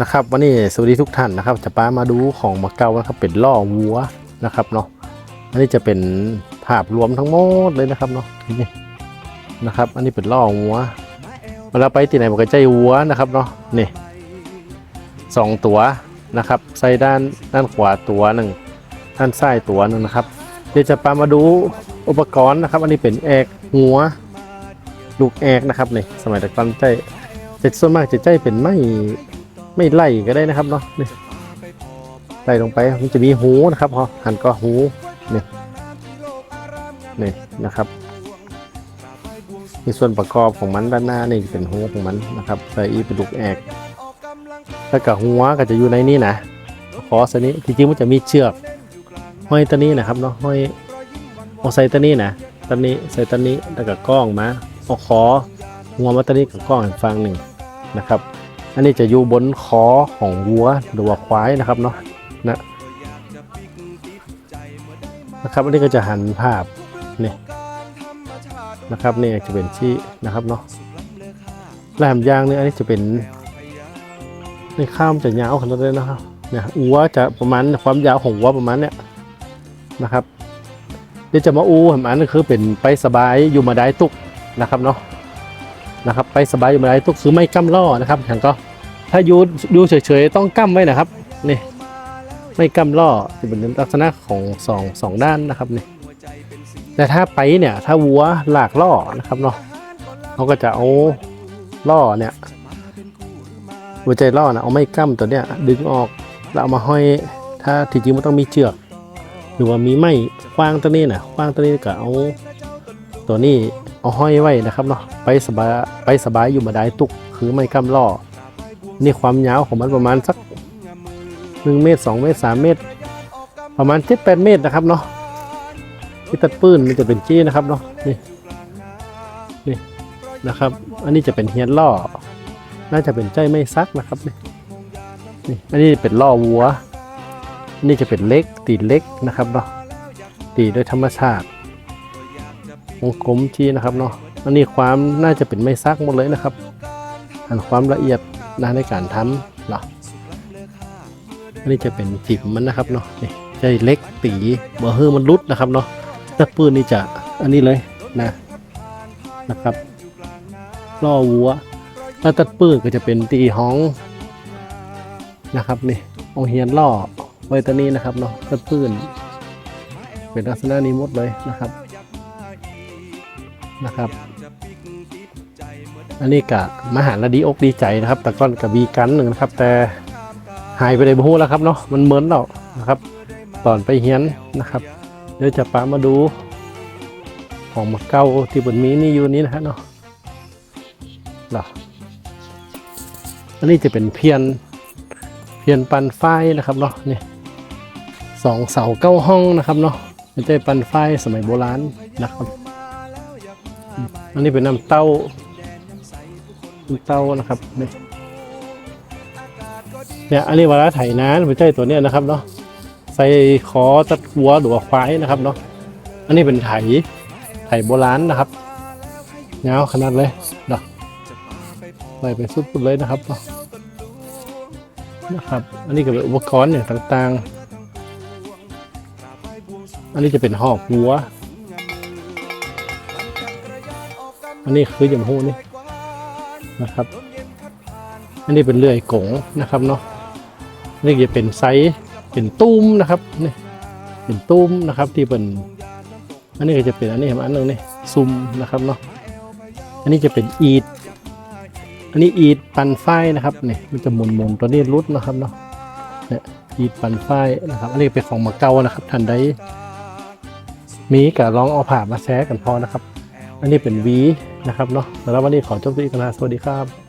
นะครับวันนี้สวัสดีทุกท่านนะครับ จะป้ามาดูของมาเก๊านะครับเป็นล่อวัวนะครับเนาะอันนี้จะเป็นภาพรวมทั้งหมดเลยนะครับเนาะนี่นะครับ อันนี้เป็นล่อวัวเวลาไปที่ไหนมันก็ใจวัวนะครับเนาะนี่สองตัวนะครับใส่ด้านด้านขวาตัวหนึ่งด้านซ้ายตัวหนึ่งนะครับเดี๋ยวจะปามาดูอุปกรณ์นะครับ อันนี้เป็นแอกหัว ลูกแอกนะครับนี่สมัยแต่ก่อนใจแต่ส่วนมากจะใจเป็นไม่ ไม่ไล่ก็ได้นะครับเนาะนี่ไล่ลงไปมันจะมีหูนะครับพอหันก็หูนี่นี่นะครับมีส่วนประกอบของมันด้านหน้านี่เป็นหูของมันนะครับใส่อีเป็นลูกแอกแล้วก็หัวก็จะอยู่ในนี้นะคอสนี้จริงๆมันจะมีเชือกห้อยตัวนี้นะครับเนาะห้อยเอาใส่ตัวนี้นะตัวนี้ใส่ตัวนี้แล้วก็กล้องมาเอาคอหัวมาตัวนี้กับกล้องอีกฝั่งหนึ่งนะครับ อันนี้จะอยู่บนคอของวัวหรือว่าควายนะครับเนาะนะนะครับอันนี้ก็จะหันภาพนี่นะครับนี่จะเป็นชี้นะครับเนาะแหลมยางเนี่ยอันนี้จะเป็นในข้ามจะยาวขนาดนี้นะครับเนี่ยวัวจะประมาณความยาวของวัวประมาณเนี้ยนะครับเดี๋ยวจะมาอูอันนั้นคือเป็นไปสบายอยู่มาได้ตุกนะครับเนาะ นะครับไปสบายอยู่ไม่ได้ตุกคือไม่กั้มล่อนะครับอย่างก็ถ้ายูดูเฉยๆต้องกั้มไว้นะครับนี่ไม่กั้มล่อจะเป็นลักษณะของสองสองด้านนะครับนี่แต่ถ้าไปเนี่ยถ้าวัวหลากล่อนะครับเนาะเขาก็จะเอาล่อเนี่ยหัวใจล่อนะเอาไม่กั้มตัวเนี้ยดึงออกแล้วเอามาห้อย ถ้าที่จริงมันต้องมีเชือก หรือว่ามีไม้คว้างตัวนี้นะคว้างตัวนี้ก็เอาตัวนี้ เอาห้อยไว้นะครับเนาะไปสบายไปสบายอยู่มาได้ตุกคือไม่กำล่อนี่ความยาวของมันประมาณสักหนึ่งเมตรสองเมตรสามเมตร ประมาณเจ็ดแปดเมตรนะครับเนาะที่ตัดปืนมันจะเป็นจี้นะครับเนาะนี่นี่นะครับ อันนี้จะเป็นเฮียนล่อ น่าจะเป็นใจไม่ซักนะครับนี่นี่อันนี้เป็นล่อวัวนนี้จะเป็นเล็กตีเล็กนะครับเนาะตีโดยธรรมชาติ วงกลมที่นะครับเนาะอันนี้ความน่าจะเป็นไม้ซักหมดเลยนะครับอันความละเอียดนะในการทำเนาะอันนี้จะเป็นจิบมันนะครับเนาะนี่ใจเล็กตีเบอร์เฮอร์มันรุดนะครับเนาะแต่ปืนนี่จะอันนี้เลยนะนะครับล่อวัวแล้วตัดปืนก็จะเป็นตีห้องนะครับนี่เอาเฮียนล่อไว้ตัวนี้นะครับเนาะตัดปืนเป็นลักษณะนี้หมดเลยนะครับ นะครับ อันนี้กะมหาละดีอกดีใจนะครับ แต่ก้อนกับบีกันหนึ่งนะครับ แต่หายไปในบูแล้วครับเนาะมันเหมือนแล้วนะครับ ตอนไปเฮียนนะครับ เดี๋ยวจะปามาดู ของมาเก้าที่บนมีนี่อยู่นี้นะฮะเนาะหรออันนี้จะเป็นเพียนเพียนปันไฟนะครับเนาะนี่สองเสาเก้าห้องนะครับเนาะไม่ใช่ปันไฟสมัยโบราณนะครับ อันนี้เป็นน้ำเต้าน้ำเต้านะครับเนี่ยอันนี้เวลาไถนาไม่ใช่ตัวเนี้ยนะครับเนาะใส่คอตัดวัวหรือว่าควายนะครับเนาะอันนี้เป็นไถไถโบราณนะครับเงาวขนาดเลยเนาะใส่ไปสุดๆเลยนะครับเนาะนะครับ อันนี้ก็เป็นอุปกรณ์เนี่ยต่างๆ อันนี้จะเป็นหอกวัว อันนี้คือยำหูนี่นะครับ อันนี้เป็นเลื่อยกงนะครับเนาะนี่จะเป็นไซส์เป็นตุ้มนะครับนี่เป็นตุ้มนะครับที่เป็น อันนี้ก็จะเป็นอันนี้อันหนึงนี่ซุ่มนะครับเนาะอันนี้จะเป็นอีดอันนี้อีดปันไฟนะครับนี่มันจะหมุนหมุนตัวนี้รุดนะครับเนาะเนี่ยอีดปันไฟนะครับ อันนี้เป็นของมาเกานะครับท่านใดมีก็ลองเอาผ่ามาแชร์กันพอนะครับ อันนี้เป็นวีนะครับเนาะแล้ววันนี้ขอจบที่กันนะสวัสดีครับ